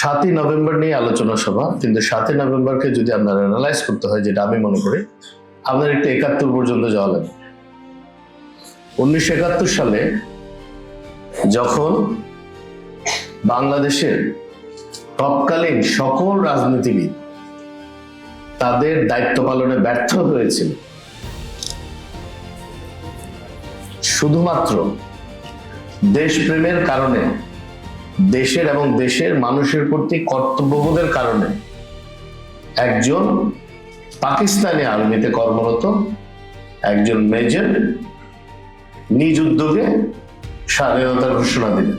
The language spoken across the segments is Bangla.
সাতই নভেম্বর নিয়ে আলোচনা সভা, কিন্তু সাতই নভেম্বরকে যদি আপনার অ্যানালাইজ করতে হয়, যেটা আমি মনে করি আপনার একটু একাত্তর পর্যন্ত যাওয়া লাগবে। উনিশশো একাত্তর সালে যখন বাংলাদেশের তৎকালীন সকল রাজনীতিবিদ তাদের দায়িত্ব পালনে ব্যর্থ হয়েছিল, শুধুমাত্র দেশপ্রেমের কারণে দেশের এবং দেশের মানুষের প্রতি কর্তব্যবোধের কারণে একজন পাকিস্তানি আর্মিতে কর্মরত, একজন মেজর নিজ উদ্যোগে স্বাধীনতার ঘোষণা দিলেন।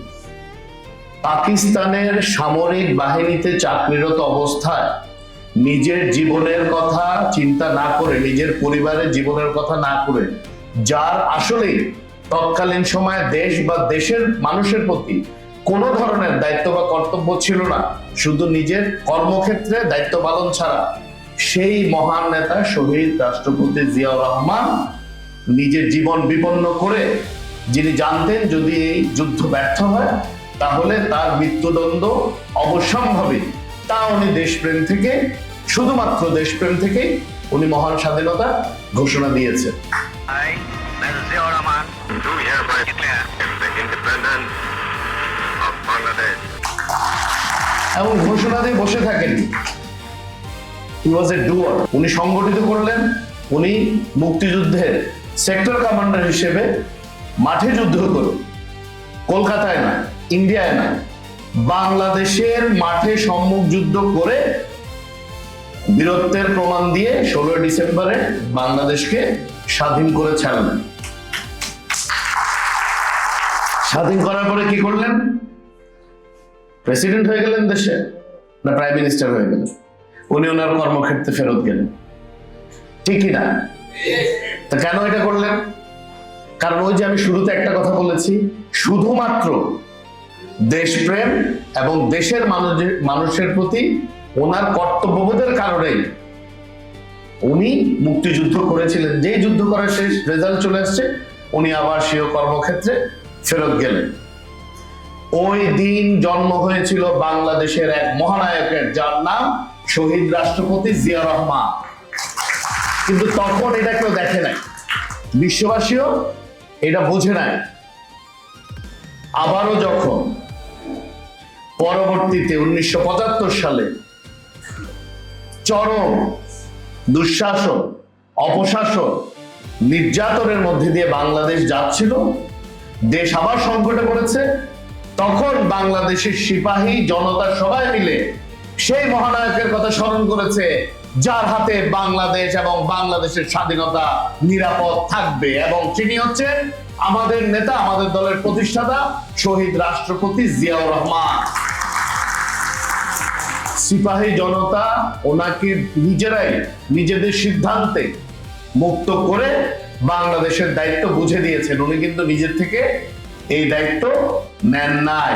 পাকিস্তানের সামরিক বাহিনীতে চাকরিরত অবস্থায় নিজের জীবনের কথা চিন্তা না করে, নিজের পরিবারের জীবনের কথা না করে, যার আসলেই তৎকালীন সময়ে দেশ বা দেশের মানুষের প্রতি কোনো ধরনের দায়িত্ব বা কর্তব্য ছিল না। শুধু নিজের কর্মক্ষেত্রে দায়িত্ব পালন ছাড়া। সেই মহান নেতা শহীদ রাষ্ট্রপতি জিয়াউর রহমান নিজের জীবন বিপন্ন করে যিনি জানতেন যদি এই যুদ্ধ ব্যর্থ হয় তাহলে তার মৃত্যুদণ্ড অবশ্যম্ভাবী। তা উনি দেশপ্রেম থেকে শুধুমাত্র দেশপ্রেম থেকেই উনি মহান স্বাধীনতা ঘোষণা দিয়েছেন। I, Ziaur Rahman, do hereby declare the independence. এবং ঘোষণা দিয়ে বসে থাকেননি হি ওয়াজ এ ডুয়ার উনি সংগঠিত করলেন। উনি মুক্তিযুদ্ধের সেক্টর কমান্ডার হিসেবে মাঠে যুদ্ধ করে কলকাতায় না ইন্ডিয়ায় না বাংলাদেশের মাঠে সম্মুখ যুদ্ধ করে বীরত্বের প্রমাণ দিয়ে ষোলোই ডিসেম্বরে বাংলাদেশকে স্বাধীন করে ছাড়লেন। স্বাধীন করার পরে কি করলেন? প্রেসিডেন্ট হয়ে গেলেন দেশে না প্রাইম মিনিস্টার হয়ে গেলেন? উনি ওনার কর্মক্ষেত্রে ফেরত গেলেন। ঠিকই না? তা কেন এটা করলেন? কারণ ওই যে আমি শুরুতে একটা কথা বলেছি, শুধুমাত্র দেশপ্রেম এবং দেশের মানুষের মানুষের প্রতি ওনার কর্তব্যবোধের কারণেই উনি মুক্তিযুদ্ধ করেছিলেন। যেই যুদ্ধ করার শেষ রেজাল্ট চলে আসছে, উনি আবার সেও কর্মক্ষেত্রে ফেরত গেলেন। ওই দিন জন্ম হয়েছিল বাংলাদেশের এক মহানায়কের, যার নাম শহীদ রাষ্ট্রপতি জিয়া রহমান। কিন্তু তখন এটা কেউ দেখে নাই। বিশ্ববাসীও এটা বোঝে নাই। আবারও যখন পরবর্তীতে উনিশশো পঁচাত্তর সালে চরম দুঃশাসন, অপশাসন, নির্যাতনের মধ্যে দিয়ে বাংলাদেশ যাচ্ছিল, দেশ আবার সংকটে পড়েছে তখন বাংলাদেশের সিপাহী জনতা সবাই মিলে সেই মহানায়কের কথা স্মরণ করেছে, যার হাতে বাংলাদেশ এবং বাংলাদেশের স্বাধীনতা নিরাপদ থাকবে। এবং তিনি হচ্ছেন আমাদের নেতা, আমাদের দলের প্রতিষ্ঠাতা, শহীদ রাষ্ট্রপতি জিয়াউর রহমান। সিপাহী জনতা ওনাকে নিজেরাই নিজেদের সিদ্ধান্তে মুক্ত করে বাংলাদেশের দায়িত্ব বুঝে দিয়েছেন। উনি কিন্তু নিজের থেকে এই দায়িত্ব নেন নাই।